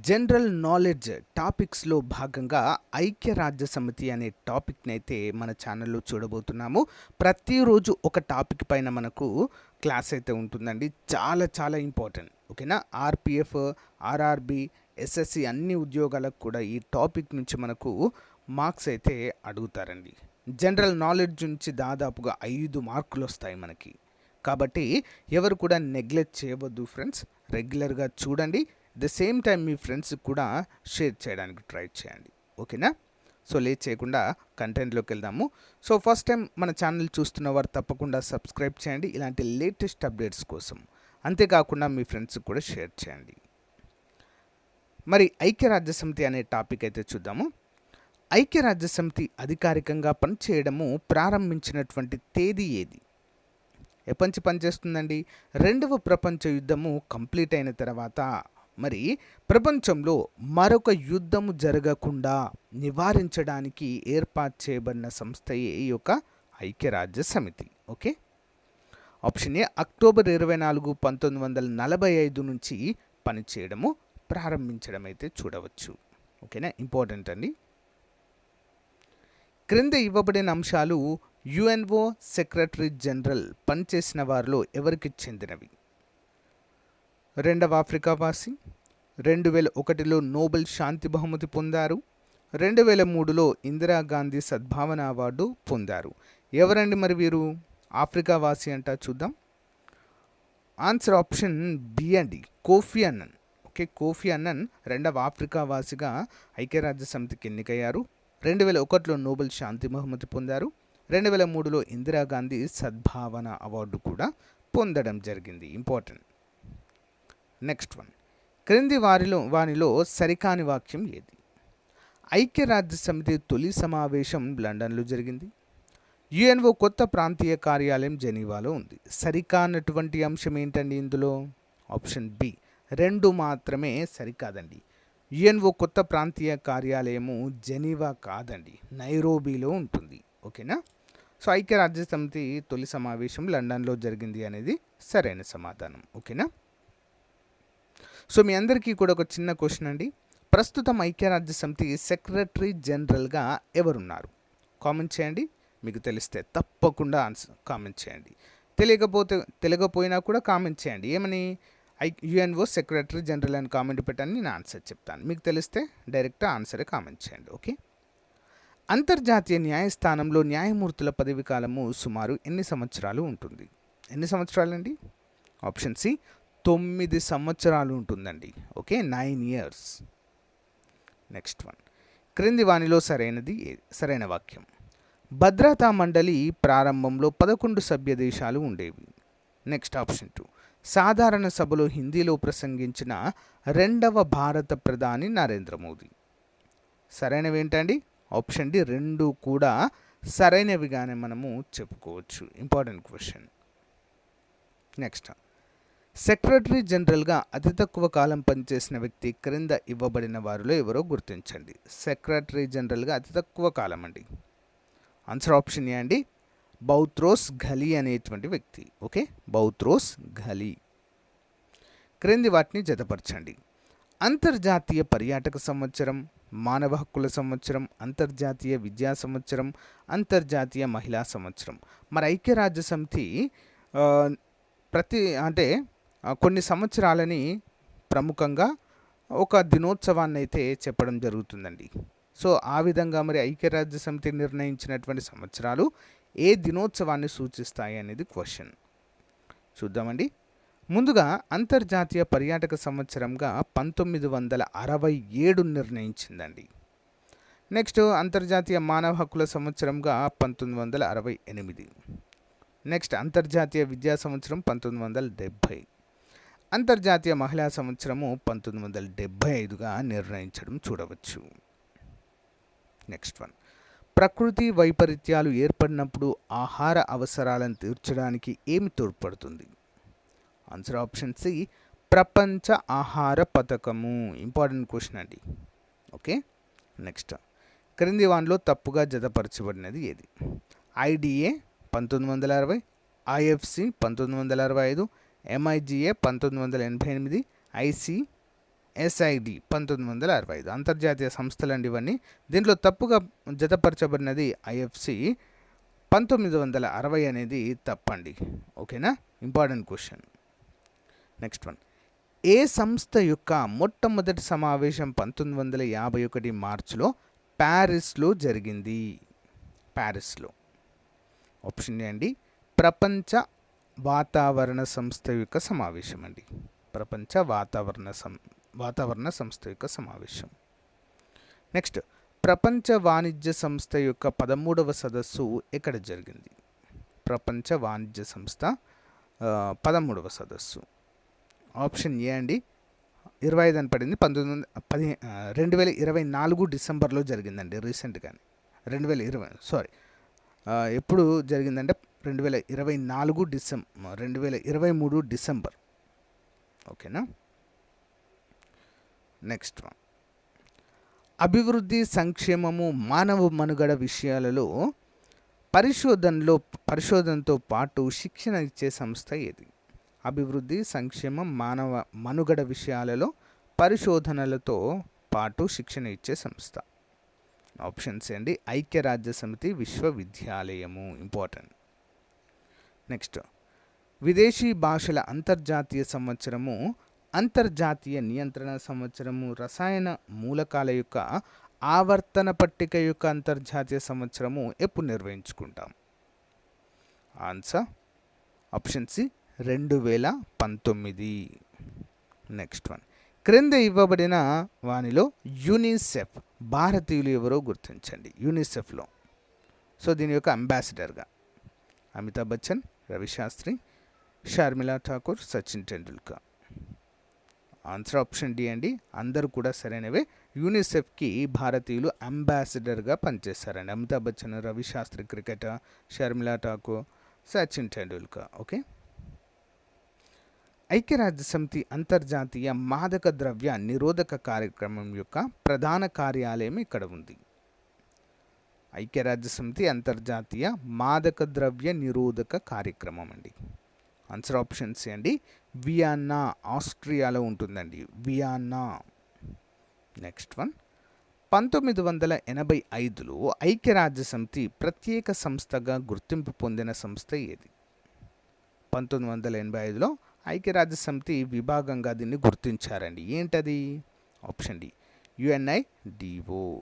General knowledge టాపిక్స్లో భాగంగా ఐక్యరాజ్య సమితి అనే టాపిక్ని అయితే మన ఛానల్లో చూడబోతున్నాము. ప్రతిరోజు ఒక టాపిక్ పైన మనకు క్లాస్ అయితే ఉంటుందండి. చాలా చాలా ఇంపార్టెంట్. ఓకేనా? ఆర్పిఎఫ్ ఆర్ఆర్బి ఎస్ఎస్సి అన్ని ఉద్యోగాలకు కూడా ఈ టాపిక్ నుంచి మనకు మార్క్స్ అయితే అడుగుతారండి. జనరల్ నాలెడ్జ్ నుంచి దాదాపుగా ఐదు మార్కులు వస్తాయి మనకి. కాబట్టి ఎవరు కూడా నెగ్లెక్ట్ చేయవద్దు ఫ్రెండ్స్. రెగ్యులర్గా చూడండి. ద సేమ్ టైం మీ ఫ్రెండ్స్కి కూడా షేర్ చేయడానికి ట్రై చేయండి. ఓకేనా? సో లేట్ చేయకుండా కంటెంట్లోకి వెళ్దాము. సో ఫస్ట్ టైం మన ఛానల్ చూస్తున్న వారు తప్పకుండా సబ్స్క్రైబ్ చేయండి. ఇలాంటి లేటెస్ట్ అప్డేట్స్ కోసం. అంతేకాకుండా మీ ఫ్రెండ్స్కి కూడా షేర్ చేయండి. మరి ఐక్యరాజ్యసమితి అనే టాపిక్ అయితే చూద్దాము. ఐక్యరాజ్యసమితి అధికారికంగా పనిచేయడము ప్రారంభించినటువంటి తేదీ ఏది? ఎప్పటి నుంచి పనిచేస్తుందండి? రెండవ ప్రపంచ యుద్ధము కంప్లీట్ అయిన తర్వాత మరి ప్రపంచంలో మరొక యుద్ధము జరగకుండా నివారించడానికి ఏర్పాటు చేయబడిన సంస్థయే ఈ యొక్క ఐక్యరాజ్య సమితి. ఓకే? ఆప్షన్ ఏ అక్టోబర్ ఇరవై నాలుగు పంతొమ్మిది వందల నలభై ఐదు నుంచి పనిచేయడము ప్రారంభించడం అయితే చూడవచ్చు. ఓకేనా? ఇంపార్టెంట్ అండి. క్రింద ఇవ్వబడిన అంశాలు యుఎన్ఓ సెక్రటరీ జనరల్ పనిచేసిన వారిలో ఎవరికి చెందినవి? రెండవ ఆఫ్రికా వాసి రెండు వేల ఒకటిలో నోబెల్ శాంతి బహుమతి పొందారు రెండు వేల మూడులో ఇందిరాగాంధీ సద్భావన అవార్డు పొందారు. ఎవరండి మరి వీరు? ఆఫ్రికా వాసి అంట చూద్దాం. ఆన్సర్ ఆప్షన్ బి అండి Kofi Annan. Okay Kofi Annan రెండవ ఆఫ్రికా వాసిగా ఐక్యరాజ్య సమితికి ఎన్నికయ్యారు. రెండు వేల ఒకటిలో నోబెల్ శాంతి బహుమతి పొందారు. రెండు వేల మూడులో ఇందిరాగాంధీ సద్భావన అవార్డు కూడా పొందడం జరిగింది. ఇంపార్టెంట్. నెక్స్ట్ వన్ క్రింది వారిలో వానిలో సరికాని వాక్యం ఏది? ఐక్యరాజ్య సమితి తొలి సమావేశం లండన్లో జరిగింది. యుఎన్ఓ కొత్త ప్రాంతీయ కార్యాలయం జెనీవాలో ఉంది. సరికానటువంటి అంశం ఏంటండి ఇందులో? Option B. రెండు మాత్రమే సరికాదండి. యుఎన్ఓ కొత్త ప్రాంతీయ కార్యాలయము జెనీవా కాదండి. నైరోబీలో ఉంటుంది. ఓకేనా? సో ఐక్యరాజ్య సమితి తొలి సమావేశం లండన్లో జరిగింది అనేది సరైన సమాధానం. ఓకేనా? సో మీ అందరికీ కూడా ఒక చిన్న క్వశ్చన్ అండి. ప్రస్తుతం ఐక్యరాజ్య సమితి సెక్రటరీ జనరల్గా ఎవరున్నారు? కామెంట్ చేయండి. మీకు తెలిస్తే తప్పకుండా ఆన్సర్ కామెంట్ చేయండి. తెలియకపోతే తెలియకపోయినా కూడా కామెంట్ చేయండి. ఏమని? ఐ యుఎన్ఓ సెక్రటరీ జనరల్ అని కామెంట్ పెట్టని నేను ఆన్సర్ చెప్తాను. మీకు తెలిస్తే డైరెక్ట్ ఆన్సరే కామెంట్ చేయండి ఓకే? అంతర్జాతీయ న్యాయస్థానంలో న్యాయమూర్తుల పదవి కాలము సుమారు ఎన్ని సంవత్సరాలు ఉంటుంది? ఎన్ని సంవత్సరాలండి? ఆప్షన్ సి తొమ్మిది సంవత్సరాలు ఉంటుందండి. Okay? Nine years. Next one. క్రింది వాణిలో సరైనది సరైన వాక్యం. భద్రతా మండలి ప్రారంభంలో పదకొండు సభ్య దేశాలు ఉండేవి. Next option two. సాధారణ సభలో హిందీలో ప్రసంగించిన రెండవ భారత ప్రధాని నరేంద్ర మోదీ. సరైనవి ఏంటండి? ఆప్షన్ డి రెండు కూడా సరైనవిగానే మనము చెప్పుకోవచ్చు. Important question. నెక్స్ట్ సెక్రటరీ జనరల్గా అతి తక్కువ కాలం పనిచేసిన వ్యక్తి క్రింద ఇవ్వబడిన వారిలో ఎవరో గుర్తించండి. సెక్రటరీ జనరల్గా అతి తక్కువ కాలం అండి. ఆన్సర్ ఆప్షన్ ఏ అండి? బౌత్రోస్ ఘలీ అనేటువంటి వ్యక్తి. ఓకే? Boutros Ghali. క్రింది వాటిని జతపరచండి. అంతర్జాతీయ పర్యాటక సంవత్సరం మానవ హక్కుల సంవత్సరం అంతర్జాతీయ విద్యా సంవత్సరం అంతర్జాతీయ మహిళా సంవత్సరం. మరి ఐక్యరాజ్య సమితి ప్రతి అంటే కొన్ని సంవత్సరాలని ప్రముఖంగా ఒక దినోత్సవాన్ని అయితే చెప్పడం జరుగుతుందండి. సో ఆ విధంగా మరి ఐక్యరాజ్య సమితి నిర్ణయించినటువంటి సంవత్సరాలు ఏ దినోత్సవాన్ని సూచిస్తాయి అనేది క్వశ్చన్. చూద్దామండి. ముందుగా అంతర్జాతీయ పర్యాటక సంవత్సరంగా పంతొమ్మిది వందల అరవై ఏడు నిర్ణయించిందండి. నెక్స్ట్ అంతర్జాతీయ మానవ హక్కుల సంవత్సరంగా పంతొమ్మిది వందల అరవై ఎనిమిది. నెక్స్ట్ అంతర్జాతీయ విద్యా సంవత్సరం పంతొమ్మిది వందల డెబ్భై. అంతర్జాతీయ మహిళా సంవత్సరము పంతొమ్మిది వందల డెబ్భై ఐదుగా నిర్ణయించడం చూడవచ్చు. Next one. ప్రకృతి వైపరీత్యాలు ఏర్పడినప్పుడు ఆహార అవసరాలను తీర్చడానికి ఏమి తోడ్పడుతుంది? ఆన్సర్ ఆప్షన్ సి ప్రపంచ ఆహార పథకము. ఇంపార్టెంట్ క్వశ్చన్ అండి. ఓకే? నెక్స్ట్. క్రింది వాన్లో తప్పుగా జతపరచబడినది ఏది? ఐడిఏ పంతొమ్మిది వందల అరవై ఐఎఫ్సి పంతొమ్మిది వందల అరవై ఐదు ఎంఐజిఏ పంతొమ్మిది వందల ఎనభై ఎనిమిది ఐసి ఎస్ఐడి పంతొమ్మిది వందల అరవై ఐదు. అంతర్జాతీయ సంస్థలు అండి ఇవన్నీ. దీంట్లో తప్పుగా జతపరచబడినది ఐఎఫ్సి పంతొమ్మిది వందల అరవై అనేది తప్పండి. ఓకేనా? Important question. Next one. ఏ సంస్థ యొక్క మొట్టమొదటి సమావేశం పంతొమ్మిది వందల యాభై ఒకటి మార్చిలో ప్యారిస్లో జరిగింది? ప్యారిస్లో. ఆప్షన్ ఏ అండి. ప్రపంచ వాతావరణ సంస్థ యొక్క సమావేశం అండి ప్రపంచ వాతావరణ సం వాతావరణ సంస్థ యొక్క సమావేశం. నెక్స్ట్ ప్రపంచ వాణిజ్య సంస్థ యొక్క పదమూడవ సదస్సు ఎక్కడ జరిగింది? ప్రపంచ వాణిజ్య సంస్థ పదమూడవ సదస్సు. ఆప్షన్ ఏ అండి. ఇరవై ఐదు అని పడింది. పంతొమ్మిది వందల పది రెండు వేల ఇరవై నాలుగు డిసెంబర్లో జరిగిందండి రీసెంట్గానే. రెండు వేల ఇరవై సారీ. ఎప్పుడు జరిగిందంటే రెండు వేల ఇరవై నాలుగు డిసెంబర్ రెండు వేల ఇరవై మూడు డిసెంబర్. ఓకేనా? Next one. అభివృద్ధి సంక్షేమము మానవ మనుగడ విషయాలలో పరిశోధనలో పరిశోధనతో పాటు శిక్షణ ఇచ్చే సంస్థ ఏది? అభివృద్ధి సంక్షేమం మానవ మనుగడ విషయాలలో పరిశోధనలతో పాటు శిక్షణ ఇచ్చే సంస్థ. ఆప్షన్స్ ఏంటి? ఐక్యరాజ్య సమితి విశ్వవిద్యాలయము. ఇంపార్టెంట్. నెక్స్ట్. విదేశీ భాషల అంతర్జాతీయ సంవత్సరము అంతర్జాతీయ నియంత్రణ సంవత్సరము రసాయన మూలకాల యొక్క ఆవర్తన పట్టిక యొక్క అంతర్జాతీయ సంవత్సరము ఎప్పుడు నిర్వహించుకుంటాం? ఆన్సర్? ఆప్షన్ సి రెండు వేల పంతొమ్మిది. Next one. క్రింద ఇవ్వబడిన వానిలో యూనిసెఫ్ భారతీయులు ఎవరో గుర్తించండి. యూనిసెఫ్లో. సో దీని యొక్క అంబాసిడర్గా. Amitabh Bachchan Ravi Shastri Sharmila Tagore Sachin Tendulkar. Answer option D అండి. అందరూ కూడా సరైనవే. యూనిసెఫ్కి భారతీయులు అంబాసిడర్గా పనిచేశారండి అమితాబ్ బచ్చన్ రవిశాస్త్రి క్రికెటర్ షర్మిలా ఠాకూర్ సచిన్ టెండూల్కర్. ఓకే? ఐక్యరాజ్య సమితి అంతర్జాతీయ మాదక ద్రవ్య నిరోధక కార్యక్రమం యొక్క ప్రధాన కార్యాలయం ఇక్కడ ఉంది. ఐక్యరాజ్య సమితి అంతర్జాతీయ మాదక ద్రవ్య నిరోధక కార్యక్రమం అండి. ఆన్సర్ ఆప్షన్స్ అండి వియన్నా ఆస్ట్రియాలో ఉంటుందండి. వియన్నా నెక్స్ట్ వన్ పంతొమ్మిది వందల ఎనభై ఐదులో ఐక్యరాజ్య సమితి ప్రత్యేక సంస్థగా గుర్తింపు పొందిన సంస్థ ఏది? పంతొమ్మిది వందల ఎనభై ఐదులో ఐక్యరాజ్య సమితి విభాగంగా దీన్ని గుర్తించారండి. ఏంటది? ఆప్షన్ డి యుఎన్ఐ డిఓ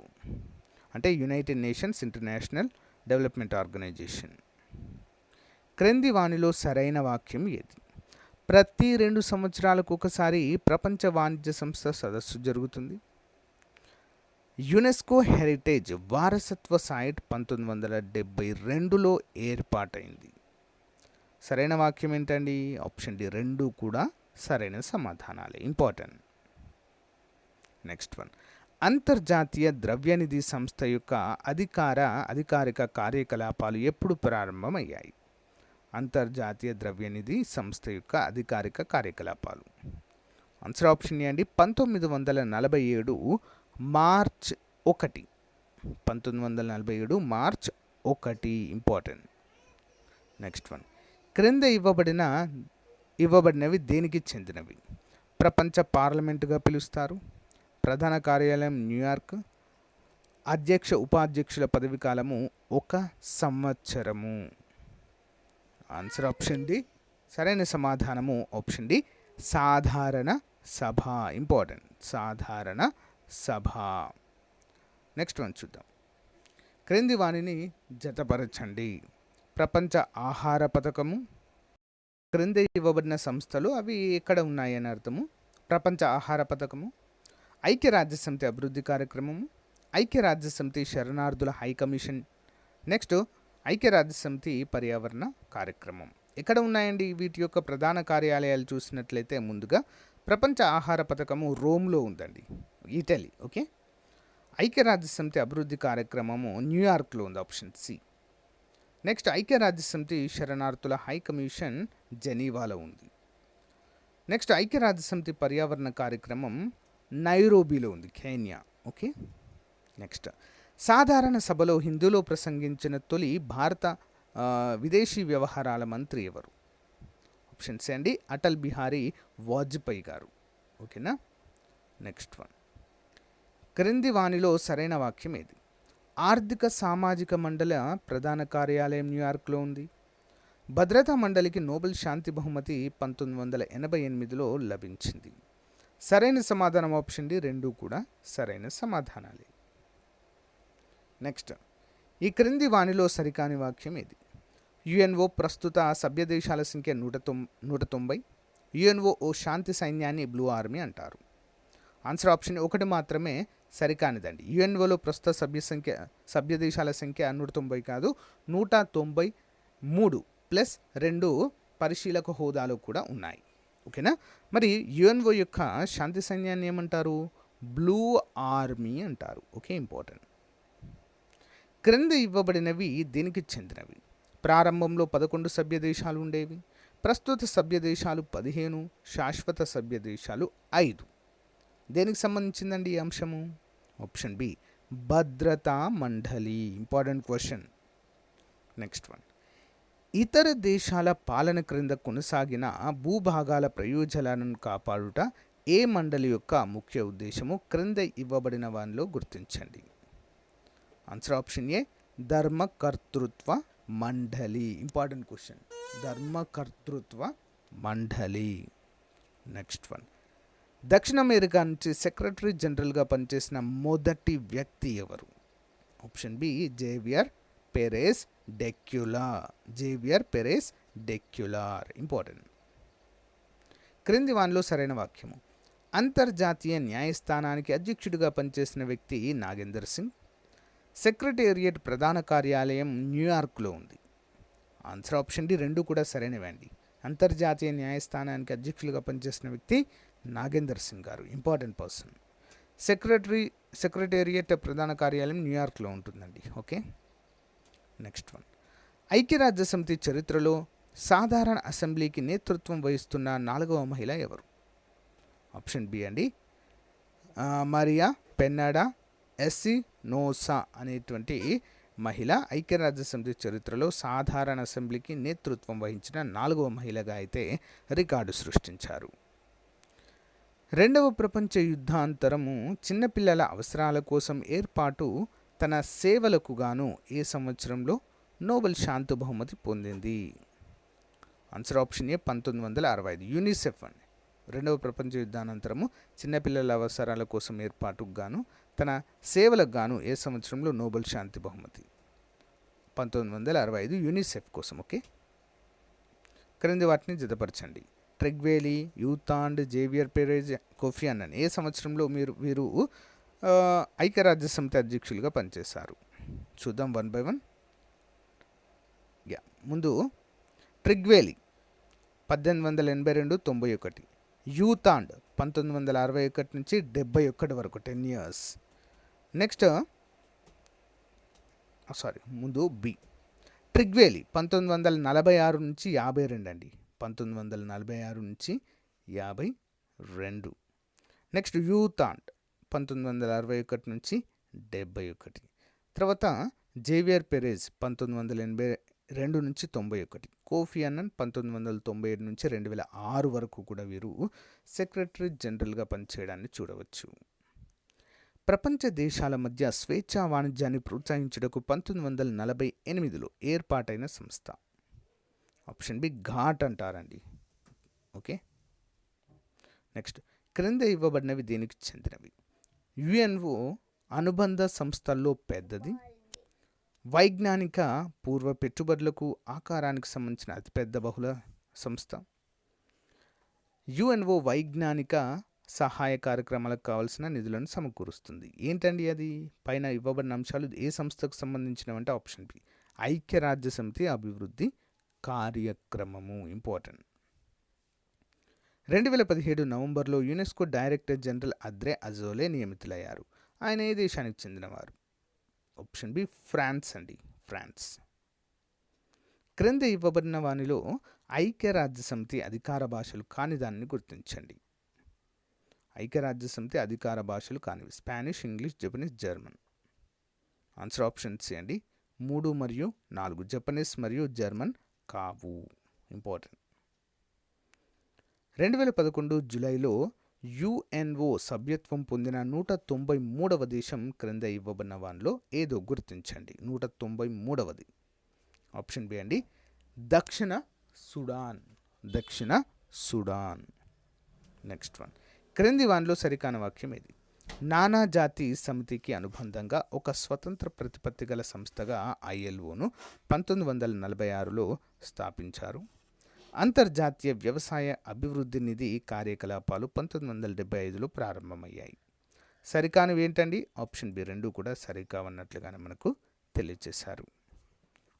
అంటే United Nations International Development Organisation క్రింది వానిలో సరైన వాక్యం ఏది? ప్రతి రెండు సంవత్సరాలకు ఒకసారి ప్రపంచ వాణిజ్య సంస్థ సదస్సు జరుగుతుంది. యునెస్కో హెరిటేజ్ వారసత్వ సైట్ పంతొమ్మిది వందల డెబ్బై రెండులో ఏర్పాటైంది. సరైన వాక్యం ఏంటండి? ఆప్షన్ డి రెండు కూడా సరైన సమాధానాలే. ఇంపార్టెంట్. Next one. అంతర్జాతీయ ద్రవ్యనిధి సంస్థ యొక్క అధికార అధికారిక కార్యకలాపాలు ఎప్పుడు ప్రారంభమయ్యాయి? అంతర్జాతీయ ద్రవ్యనిధి సంస్థ యొక్క అధికారిక కార్యకలాపాలు. ఆన్సర్ ఆప్షన్ ఏ అండి. పంతొమ్మిది వందల నలభై ఏడు మార్చ్ ఒకటి. పంతొమ్మిది వందల నలభై ఏడు మార్చ్ ఒకటి. ఇంపార్టెంట్ నెక్స్ట్ వన్ క్రింద ఇవ్వబడిన ఇవ్వబడినవి దేనికి చెందినవి? ప్రపంచ పార్లమెంటుగా పిలుస్తారు. ప్రధాన కార్యాలయం న్యూయార్క్. అధ్యక్ష ఉపాధ్యక్షుల పదవి కాలము ఒక సంవత్సరము. ఆన్సర్ ఆప్షన్ డి సరైన సమాధానము ఆప్షన్ డి సాధారణ సభ. ఇంపార్టెంట్ సాధారణ సభ. నెక్స్ట్ వన్ చూద్దాం. క్రింది వాణిని జతపరచండి. ప్రపంచ ఆహార పథకము. క్రింద ఇవ్వబడిన సంస్థలు అవి ఎక్కడ ఉన్నాయని అర్థము? ప్రపంచ ఆహార పథకము. ఐక్యరాజ్యసమితి అభివృద్ధి కార్యక్రమం ఐక్యరాజ్యసమితి శరణార్థుల హై కమిషన్ నెక్స్ట్ ఐక్యరాజ్యసమితి పర్యావరణ కార్యక్రమం. ఎక్కడ ఉన్నాయండి వీటి యొక్క ప్రధాన కార్యాలయాలు చూసినట్లయితే ముందుగా ప్రపంచ ఆహార పథకము రోమ్లో ఉందండి ఇటలీ ఓకే? ఐక్యరాజ్యసమితి అభివృద్ధి కార్యక్రమము న్యూయార్క్లో ఉంది ఆప్షన్ సి. నెక్స్ట్ ఐక్యరాజ్యసమితి శరణార్థుల హై కమిషన్ జెనీవాలో ఉంది. నెక్స్ట్ ఐక్యరాజ్యసమితి పర్యావరణ కార్యక్రమం నైరోబీలో ఉంది కేన్యా. ఓకే? నెక్స్ట్. సాధారణ సభలో హిందీలో ప్రసంగించిన తొలి భారత విదేశీ వ్యవహారాల మంత్రి ఎవరు? ఆప్షన్స్ అండి అటల్ బిహారీ వాజ్పేయి గారు. ఓకేనా? Next one. క్రింది వాణిలో సరైన వాక్యం ఏది? ఆర్థిక సామాజిక మండల ప్రధాన కార్యాలయం న్యూయార్క్లో ఉంది. భద్రతా మండలికి నోబెల్ శాంతి బహుమతి పంతొమ్మిది వందల ఎనభై ఎనిమిదిలో లభించింది. సరైన సమాధానం ఆప్షన్ డి రెండు కూడా సరైన సమాధానాలే. నెక్స్ట్ ఈ క్రింది వానిలో సరికాని వాక్యం ఏది? యుఎన్ఓ ప్రస్తుత సభ్య దేశాల సంఖ్య నూట తొం నూట తొంభై యుఎన్ఓ ఓ శాంతి సైన్యాన్ని బ్లూ ఆర్మీ అంటారు. ఆన్సర్ ఆప్షన్ ఒకటి మాత్రమే సరికానిదండి. యుఎన్ఓలో ప్రస్తుత సభ్య సంఖ్య సభ్య దేశాల సంఖ్య నూట తొంభై కాదు నూట తొంభై మూడు ప్లస్ రెండు పరిశీలక హోదాలు కూడా ఉన్నాయి. ఓకేనా? మరి యుఎన్ఓ యొక్క శాంతి సైన్యాన్ని ఏమంటారు? బ్లూ ఆర్మీ అంటారు. Okay important. క్రింద ఇవ్వబడినవి దీనికి చెందినవి. ప్రారంభంలో పదకొండు సభ్య దేశాలు ఉండేవి. ప్రస్తుత సభ్య దేశాలు పదిహేను శాశ్వత సభ్య దేశాలు ఐదు. దేనికి సంబంధించిందండి ఈ అంశము? ఆప్షన్ బి భద్రతా మండలి. Important question. Next one. ఇతర దేశాల పాలన క్రింద కొనసాగిన భూభాగాల ప్రయోజనాలను కాపాడుట ఏ మండలి యొక్క ముఖ్య ఉద్దేశము క్రింద ఇవ్వబడిన వానిలో గుర్తించండి. ఆన్సర్ ఆప్షన్ ఏ ధర్మకర్తృత్వ మండలి. ఇంపార్టెంట్ క్వశ్చన్ ధర్మకర్తృత్వ మండలి. నెక్స్ట్ వన్ దక్షిణ అమెరికా నుంచి సెక్రటరీ జనరల్గా పనిచేసిన మొదటి వ్యక్తి ఎవరు? Option B Javier Perez de Cuellar Javier Perez de Cuellar important క్రింది వానిలో సరైన వాక్యము. అంతర్జాతీయ న్యాయస్థానానికి అధ్యక్షుడిగా పనిచేసిన వ్యక్తి నాగేందర్ సింగ్. సెక్రటేరియట్ ప్రధాన కార్యాలయం న్యూయార్క్లో ఉంది. ఆన్సర్ ఆప్షన్ డి రెండు కూడా సరైనవండి అంతర్జాతీయ న్యాయస్థానానికి అధ్యక్షులుగా పనిచేసిన వ్యక్తి నాగేందర్ సింగ్ గారు. ఇంపార్టెంట్ పర్సన్ సెక్రటరీ సెక్రటేరియట్ ప్రధాన కార్యాలయం న్యూయార్క్లో ఉంటుందండి. ఓకే నెక్స్ట్ వన్ ఐక్యరాజ్య సమితి చరిత్రలో సాధారణ అసెంబ్లీకి నేతృత్వం వహిస్తున్న నాలుగవ మహిళ ఎవరు? ఆప్షన్ బి అండి. మరియా పెన్నాడా ఎస్సి నోసా అనేటువంటి మహిళ ఐక్యరాజ్య సమితి చరిత్రలో సాధారణ అసెంబ్లీకి నేతృత్వం వహించిన నాలుగవ మహిళగా అయితే రికార్డు సృష్టించారు. రెండవ ప్రపంచ యుద్ధాంతరము చిన్నపిల్లల అవసరాల కోసం ఏర్పాటు తన సేవలకు గాను ఏ సంవత్సరంలో నోబెల్ శాంతి బహుమతి పొందింది? ఆన్సర్ ఆప్షన్ ఏ పంతొమ్మిది వందల అరవై ఐదు. యూనిసెఫ్ అండి. రెండవ ప్రపంచ యుద్ధానంతరము చిన్నపిల్లల అవసరాల కోసం ఏర్పాటుకు గాను తన సేవలకు గాను ఏ సంవత్సరంలో నోబెల్ శాంతి బహుమతి? పంతొమ్మిది వందల అరవై ఐదు యూనిసెఫ్ కోసం ఓకే? క్రింది వాటిని జతపరచండి. ట్రెగ్వేలి యూతాండ్ జేవియర్ పెరేజ్ కోఫియాన్ అని ఏ సంవత్సరంలో మీరు వీరు ఐక్యరాజ్య సమితి అధ్యక్షులుగా పనిచేశారు. చూద్దాం వన్ బై వన్. యా ముందు ట్రిగ్వేలి పద్దెనిమిది వందల ఎనభై రెండు తొంభై ఒకటి యూతాండ్ పంతొమ్మిది వందల అరవై ఒకటి నుంచి డెబ్బై ఒకటి వరకు టెన్ ఇయర్స్. నెక్స్ట్ సారీ ముందు బి. ట్రిగ్వేలి పంతొమ్మిది వందల నలభై ఆరు నుంచి యాభై రెండు అండి. పంతొమ్మిది వందల నలభై ఆరు నుంచి యాభై రెండు. నెక్స్ట్ యూతాండ్ పంతొమ్మిది వందల అరవై ఒకటి నుంచి డెబ్బై ఒకటి. తర్వాత జేవియర్ పెరేజ్ పంతొమ్మిది వందల ఎనభై రెండు నుంచి తొంభై ఒకటి. కోఫీ అన్నన్ పంతొమ్మిది వందల తొంభై ఏడు నుంచి రెండు వేల ఆరు వరకు కూడా వీరు సెక్రటరీ జనరల్గా పనిచేయడాన్ని చూడవచ్చు. ప్రపంచ దేశాల మధ్య స్వేచ్ఛా వాణిజ్యాన్ని ప్రోత్సహించుటకు పంతొమ్మిది వందల నలభై ఎనిమిదిలో ఏర్పాటైన సంస్థ. ఆప్షన్ బి ఘాట్ అంటారండి. ఓకే? నెక్స్ట్. క్రింద ఇవ్వబడినవి దేనికి చెందినవి. యుఎన్ఓ అనుబంధ సంస్థల్లో పెద్దది. వైజ్ఞానిక పూర్వ పెట్టుబడులకు ఆకారానికి సంబంధించిన అతిపెద్ద బహుళ సంస్థ. యుఎన్ఓ వైజ్ఞానిక సహాయ కార్యక్రమాలకు కావాల్సిన నిధులను సమకూరుస్తుంది. ఏంటండి అది? పైన ఇవ్వబడిన అంశాలు ఏ సంస్థకు సంబంధించినవంటే ఆప్షన్ బి. ఐక్యరాజ్య సమితి అభివృద్ధి కార్యక్రమము. ఇంపార్టెంట్. రెండు వేల పదిహేడు నవంబర్లో UNESCO director general Audrey Azoulay నియమితులయ్యారు. ఆయన ఏ దేశానికి చెందినవారు? ఆప్షన్ బి ఫ్రాన్స్ అండి. ఫ్రాన్స్. క్రింద ఇవ్వబడిన వానిలో ఐక్యరాజ్య సమితి అధికార భాషలు కాని దానిని గుర్తించండి. ఐక్యరాజ్య సమితి అధికార భాషలు కానివి. Spanish English Japanese German. Answer option C అండి. మూడు మరియు నాలుగు జపనీస్ మరియు జర్మన్ కావు. ఇంపార్టెంట్. రెండు వేల పదకొండు జూలైలో యుఎన్ఓ సభ్యత్వం పొందిన నూట తొంభై మూడవ దేశం క్రింద ఇవ్వబడిన వానిలో ఏదో గుర్తించండి. నూట తొంభై మూడవది. ఆప్షన్ బి అండి దక్షిణ సుడాన్. దక్షిణ సుడాన్. Next one. క్రింది వానిలో సరికాన వాక్యం ఇది నానా జాతి సమితికి అనుబంధంగా ఒక స్వతంత్ర ప్రతిపత్తి గల సంస్థగా ఐఎల్ఓను పంతొమ్మిది వందల నలభై ఆరులో స్థాపించారు. అంతర్జాతీయ వ్యవసాయ అభివృద్ధి నిధి కార్యకలాపాలు పంతొమ్మిది వందల డెబ్బై ఐదులో ప్రారంభమయ్యాయి. సరికానివి ఏంటండి? ఆప్షన్ బి రెండు కూడా సరికావన్నట్లుగానే మనకు తెలియజేశారు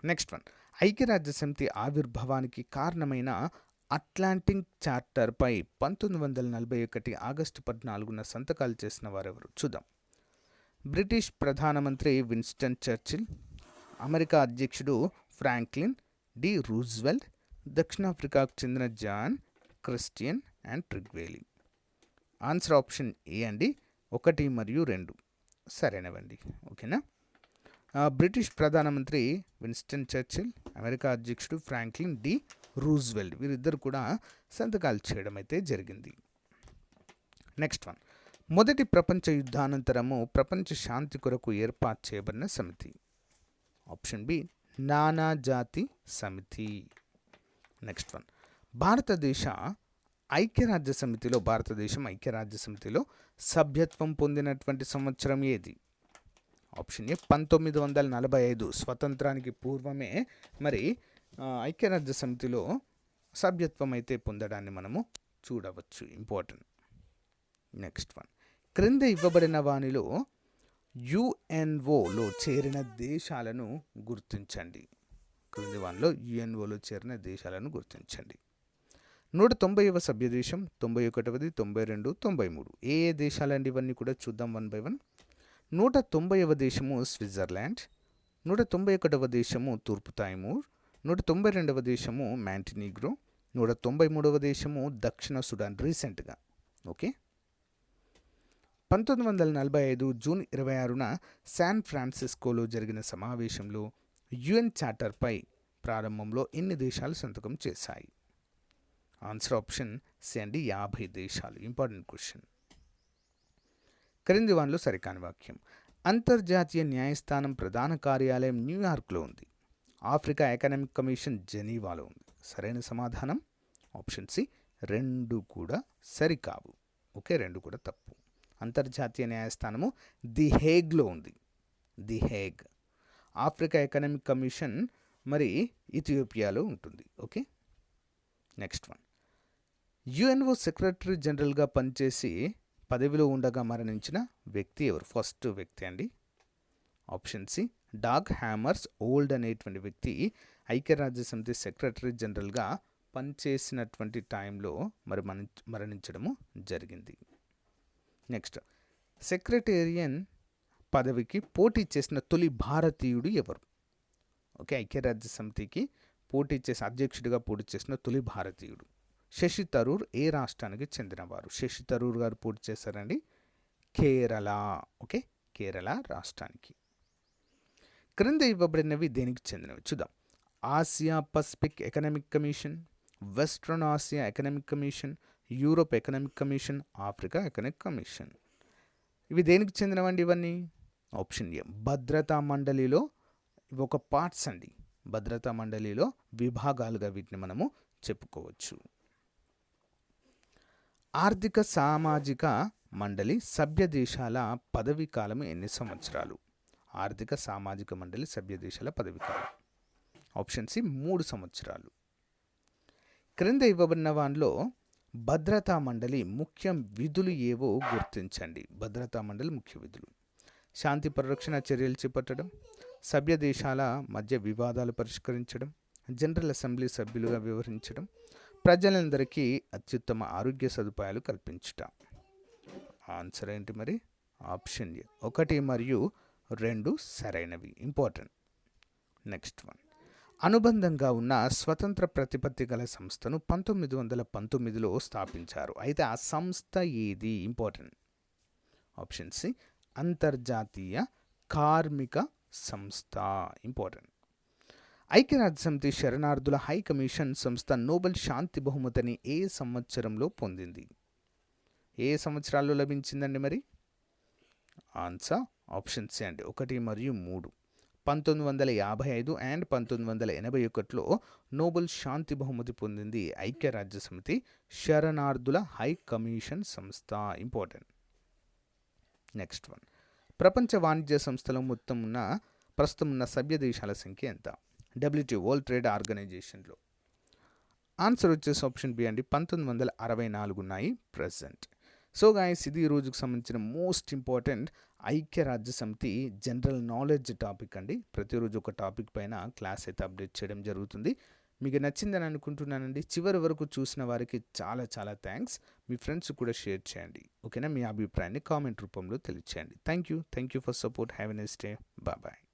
నెక్స్ట్ వన్. ఐక్యరాజ్య సమితి ఆవిర్భావానికి కారణమైన అట్లాంటిక్ చార్టర్పై పంతొమ్మిది వందల నలభై ఒకటి ఆగస్టు పద్నాలుగున సంతకాలు చేసిన వారెవరు? చూద్దాం. బ్రిటిష్ ప్రధానమంత్రి విన్స్టన్ చర్చిల్ అమెరికా అధ్యక్షుడు ఫ్రాంక్లిన్ డి రూజ్వెల్ట్ దక్షిణాఫ్రికాకు చెందిన John Christian and Trygve Lie. Answer option A అండి? ఒకటి మరియు రెండు. సరైనవండి. ఓకేనా? బ్రిటిష్ ప్రధానమంత్రి విన్స్టన్ చర్చిల్ అమెరికా అధ్యక్షుడు ఫ్రాంక్లిన్ డి. రూజ్వెల్ట్ వీరిద్దరు కూడా సంతకాలు చేయడం అయితే జరిగింది. Next one. మొదటి ప్రపంచ యుద్ధానంతరము ప్రపంచ శాంతి కొరకు ఏర్పాటు చేయబడిన సమితి. ఆప్షన్ బి నానా జాతి సమితి. నెక్స్ట్ వన్ భారతదేశ ఐక్యరాజ్య సమితిలో భారతదేశం ఐక్యరాజ్య సమితిలో సభ్యత్వం పొందినటువంటి సంవత్సరం ఏది? ఆప్షన్ ఏ పంతొమ్మిది వందల నలభై ఐదు స్వతంత్రానికి పూర్వమే మరి ఐక్యరాజ్య సమితిలో సభ్యత్వం అయితే పొందడాన్ని మనము చూడవచ్చు. ఇంపార్టెంట్ నెక్స్ట్ వన్ క్రింద ఇవ్వబడిన వానిలో యుఎన్ఓలో చేరిన దేశాలను గుర్తించండి. క్రింది వానిలో యుఎన్ఓలో చేరిన దేశాలను గుర్తించండి. నూట తొంభైవ సభ్యదేశం తొంభై ఒకటవది తొంభై రెండు తొంభై మూడు ఏ ఏ దేశాలండి ఇవన్నీ కూడా చూద్దాం వన్ బై వన్. నూట తొంభైవ దేశము స్విట్జర్లాండ్ నూట తొంభై ఒకటవ దేశము తూర్పు తాయిమూర్ నూట తొంభై రెండవ దేశము మ్యాంటినీగ్రో నూట తొంభై మూడవ దేశము దక్షిణ సుడాన్ రీసెంట్గా. ఓకే? పంతొమ్మిది వందల నలభై ఐదు జూన్ ఇరవై ఆరున శాన్ ఫ్రాన్సిస్కోలో జరిగిన సమావేశంలో యుఎన్ చార్టర్పై ప్రారంభంలో ఎన్ని దేశాలు సంతకం చేశాయి? ఆన్సర్ ఆప్షన్ సి అండి యాభై దేశాలు. ఇంపార్టెంట్ క్వశ్చన్ క్రింది వానిలో సరికాని వాక్యం. అంతర్జాతీయ న్యాయస్థానం ప్రధాన కార్యాలయం న్యూయార్క్లో ఉంది. ఆఫ్రికా ఎకనామిక్ కమిషన్ జెనీవాలో ఉంది. సరైన సమాధానం? ఆప్షన్ సి రెండు కూడా సరికావు. ఓకే రెండు కూడా తప్పు. అంతర్జాతీయ న్యాయస్థానము ది హేగ్లో ఉంది. The Hague. Africa economic commission మరి ఇథియోపియాలో ఉంటుంది. Okay? Next one. UNO secretary జనరల్గా పనిచేసి పదవిలో ఉండగా మరణించిన వ్యక్తి ఎవరు? ఫస్ట్ వ్యక్తి అండి. Option C Dag Hammarskjold అనేటువంటి వ్యక్తి ఐక్యరాజ్య సమితి సెక్రటరీ జనరల్గా పనిచేసినటువంటి టైంలో మరి మరణి మరణించడము జరిగింది. నెక్స్ట్ సెక్రటేరియన్ పదవికి పోటీ చేసిన తొలి భారతీయుడు ఎవరు? ఓకే ఐక్యరాజ్య సమితికి పోటీ చేసి అధ్యక్షుడిగా పోటీ చేసిన తొలి భారతీయుడు. శశి తరూర్ ఏ రాష్ట్రానికి చెందినవారు? శశి తరూర్ గారు పోటీ చేశారండి కేరళ. ఓకే కేరళ రాష్ట్రానికి. క్రింద ఇవ్వబడినవి దేనికి చెందినవి? చూద్దాం. Asia Pacific economic commission Western Asia economic commission Europe economic commission Africa economic commission. ఇవి దేనికి చెందినవండి ఇవన్నీ? ఆప్షన్ ఏ భద్రతా మండలిలో ఇవి ఒక పార్ట్స్ అండి. భద్రతా మండలిలో విభాగాలుగా వీటిని మనము చెప్పుకోవచ్చు. ఆర్థిక సామాజిక మండలి సభ్య దేశాల పదవీ కాలం ఎన్ని సంవత్సరాలు? ఆర్థిక సామాజిక మండలి సభ్య దేశాల పదవీ కాలం. ఆప్షన్ సి మూడు సంవత్సరాలు. క్రింద ఇవ్వబడిన వానిలో భద్రతా మండలి ముఖ్య విధులు ఏవో గుర్తించండి. భద్రతా మండలి ముఖ్య విధులు. శాంతి పరిరక్షణ చర్యలు చేపట్టడం సభ్య దేశాల మధ్య వివాదాలు పరిష్కరించడం జనరల్ అసెంబ్లీ సభ్యులుగా వివరించడం ప్రజలందరికీ అత్యుత్తమ ఆరోగ్య సదుపాయాలు కల్పించుట. ఆన్సర్ ఏంటి మరి? Option A. ఒకటి మరియు రెండు సరైనవి. ఇంపార్టెంట్. Next one. అనుబంధంగా ఉన్న స్వతంత్ర ప్రతిపత్తి గల సంస్థను పంతొమ్మిది వందల పంతొమ్మిదిలో స్థాపించారు. అయితే ఆ సంస్థ ఏది? ఇంపార్టెంట్. Option C. అంతర్జాతీయ కార్మిక సంస్థ ఇంపార్టెంట్. ఐక్యరాజ్య సమితి శరణార్థుల హై కమిషన్ సంస్థ నోబెల్ శాంతి బహుమతిని ఏ సంవత్సరంలో పొందింది? ఏ సంవత్సరాల్లో లభించిందండి మరి? ఆన్సర్ ఆప్షన్ సి అండి. ఒకటి మరియు మూడు. పంతొమ్మిది వందల యాభై ఐదు అండ్ పంతొమ్మిది వందల ఎనభై ఒకటిలో నోబెల్ శాంతి బహుమతి పొందింది ఐక్యరాజ్య సమితి శరణార్థుల హై కమిషన్ సంస్థ ఇంపార్టెంట్. Next one. ప్రపంచ వాణిజ్య సంస్థలో మొత్తం ఉన్న ప్రస్తుతం ఉన్న సభ్య దేశాల సంఖ్య ఎంత? డబ్ల్యూటీ వరల్డ్ ట్రేడ్ ఆర్గనైజేషన్లో ఆన్సర్ వచ్చేసి ఆప్షన్ బి అండి. పంతొమ్మిది వందల అరవై నాలుగు ఉన్నాయి ప్రజెంట్ సో గాయస్ ఇది రోజుకు సంబంధించిన మోస్ట్ ఇంపార్టెంట్ ఐక్యరాజ్య సమితి జనరల్ నాలెడ్జ్ టాపిక్ అండి. ప్రతిరోజు ఒక టాపిక్ పైన క్లాస్ అయితే అప్డేట్ చేయడం జరుగుతుంది. మీకు నచ్చిందని అనుకుంటున్నానండి చివరి వరకు చూసిన వారికి చాలా చాలా థ్యాంక్స్ మీ ఫ్రెండ్స్ కూడా షేర్ చేయండి. ఓకేనా మీ అభిప్రాయాన్ని కామెంట్ రూపంలో తెలియచేయండి. Thank you thank you for support have a nice day bye